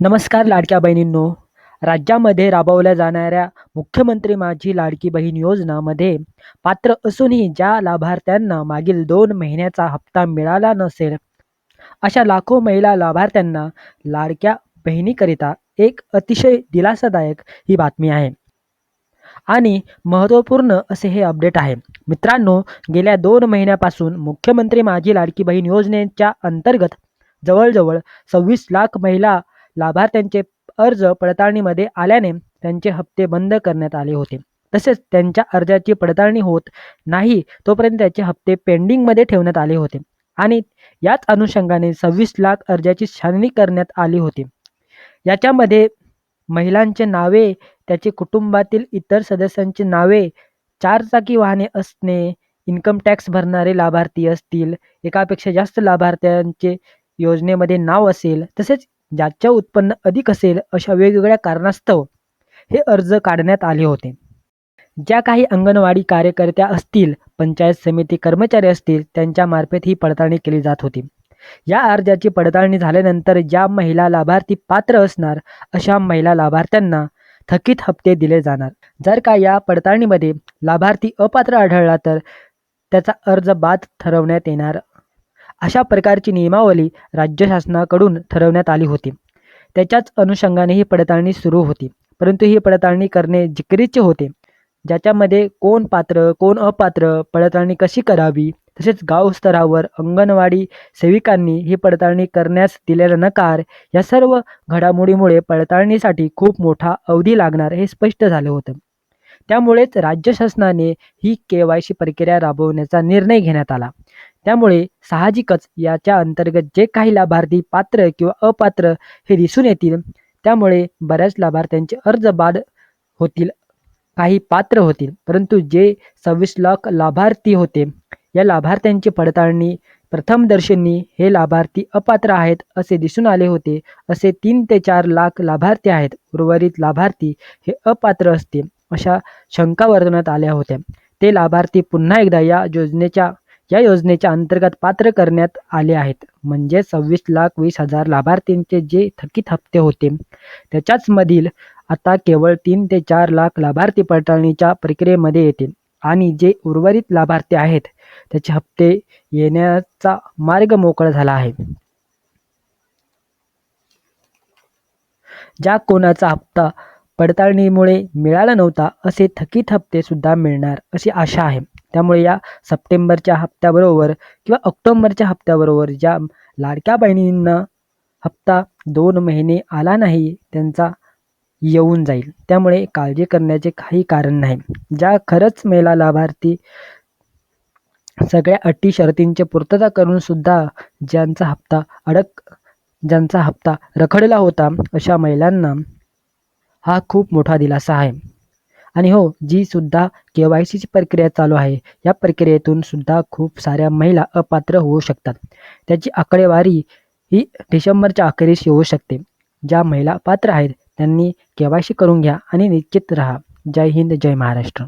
नमस्कार लाडक्या बहिणींनो. राज्यामध्ये राबवल्या जाणाऱ्या मुख्यमंत्री माझी लाडकी बहीण योजनामध्ये पात्र असूनही ज्या लाभार्थ्यांना मागील दोन महिन्याचा हप्ता मिळाला नसेल अशा लाखो महिला लाभार्थ्यांना लाडक्या बहिणीकरिता एक अतिशय दिलासादायक ही बातमी आहे. आणि महत्त्वपूर्ण असे हे अपडेट आहे. मित्रांनो गेल्या दोन महिन्यापासून मुख्यमंत्री माझी लाडकी बहीण योजनेच्या अंतर्गत जवळजवळ सव्वीस लाख महिला लाभार्थ्यांचे अर्ज पडताळणीमध्ये आल्याने त्यांचे हप्ते बंद करण्यात आले होते. तसेच त्यांच्या अर्जाची पडताळणी होत नाही तोपर्यंत त्याचे हप्ते पेंडिंगमध्ये ठेवण्यात आले होते आणि याच अनुषंगाने सव्वीस लाख अर्जाची छाननी करण्यात आली होती. याच्यामध्ये महिलांचे नावे त्याचे कुटुंबातील इतर सदस्यांची नावे चारचाकी वाहने असणे इन्कम टॅक्स भरणारे लाभार्थी असतील एकापेक्षा जास्त लाभार्थ्यांचे योजनेमध्ये नाव असेल तसेच ज्याच्या उत्पन्न अधिक असेल अशा वेगवेगळ्या कारणास्तव हे अर्ज काढण्यात आले होते. ज्या काही अंगणवाडी कार्यकर्त्या असतील पंचायत समिती कर्मचारी असतील त्यांच्यामार्फत ही पडताळणी केली जात होती. या अर्जाची पडताळणी झाल्यानंतर ज्या महिला लाभार्थी पात्र असणार अशा महिला लाभार्थ्यांना थकीत हप्ते दिले जाणार. जर का या पडताळणीमध्ये लाभार्थी अपात्र आढळला तर त्याचा अर्ज बाद ठरवण्यात येणार अशा प्रकारची नियमावली राज्य शासनाकडून ठरवण्यात आली होती. त्याच्याच अनुषंगाने ही पडताळणी सुरू होती. परंतु ही पडताळणी करणे जिकिरीचे होते. ज्याच्यामध्ये कोण पात्र कोण अपात्र पडताळणी कशी करावी तसेच गाव स्तरावर अंगणवाडी सेविकांनी ही पडताळणी करण्यास दिलेला नकार या सर्व घडामोडीमुळे पडताळणीसाठी खूप मोठा अवधी लागणार हे स्पष्ट झाले होतं. त्यामुळेच राज्य शासनाने ही के वाय सी प्रक्रिया राबवण्याचा निर्णय घेण्यात आला. त्यामुळे साहजिकच याच्या अंतर्गत जे काही लाभार्थी पात्र किंवा अपात्र हे दिसून येतील त्यामुळे बऱ्याच लाभार्थ्यांचे अर्ज बाद होतील काही पात्र होतील. परंतु जे सव्वीस लाख लाभार्थी होते या लाभार्थ्यांची पडताळणी प्रथमदर्शनी हे लाभार्थी अपात्र आहेत असे दिसून आले होते असे तीन ते चार लाख लाभार्थी आहेत. उर्वरित लाभार्थी हे अपात्र असते अशा शंका वर्तवण्यात आल्या होत्या. ते लाभार्थी पुन्हा एकदा या योजनेच्या या योजनेच्या अंतर्गत पात्र करण्यात आले आहेत. म्हणजे सव्वीस लाख वीस हजार लाभार्थींचे जे थकीत हप्ते होते त्याच्याच मधील आता केवळ तीन ते चार लाख लाभार्थी पडताळणीच्या प्रक्रियेमध्ये येतील आणि जे उर्वरित लाभार्थी आहेत त्याचे हप्ते येण्याचा मार्ग मोकळा झाला आहे. ज्या कोणाचा हप्ता पडताळणीमुळे मिळाला नव्हता असे थकीत हप्ते सुद्धा मिळणार अशी आशा आहे. त्यामुळे या सप्टेंबरच्या हप्त्याबरोबर किंवा ऑक्टोंबरच्या हप्त्याबरोबर ज्या लाडक्या बहिणींना हप्ता दोन महिने आला नाही त्यांचा येऊन जाईल. त्यामुळे काळजी करण्याचे काही कारण नाही. ज्या खरंच महिला लाभार्थी सगळ्या अटी शर्तींची पूर्तता करून सुद्धा ज्यांचा हप्ता अडक ज्यांचा हप्ता रखडला होता अशा महिलांना हा खूप मोठा दिलासा आहे. आणि हो जी सुद्धा के वाय सीची प्रक्रिया चालू आहे या प्रक्रियेतून सुद्धा खूप साऱ्या महिला अपात्र होऊ शकतात. त्याची आकडेवारी ही डिसेंबरच्या अखेरीस येऊ शकते. ज्या महिला पात्र आहेत त्यांनी के वाय सी करून घ्या आणि निश्चित राहा. जय हिंद जय महाराष्ट्र.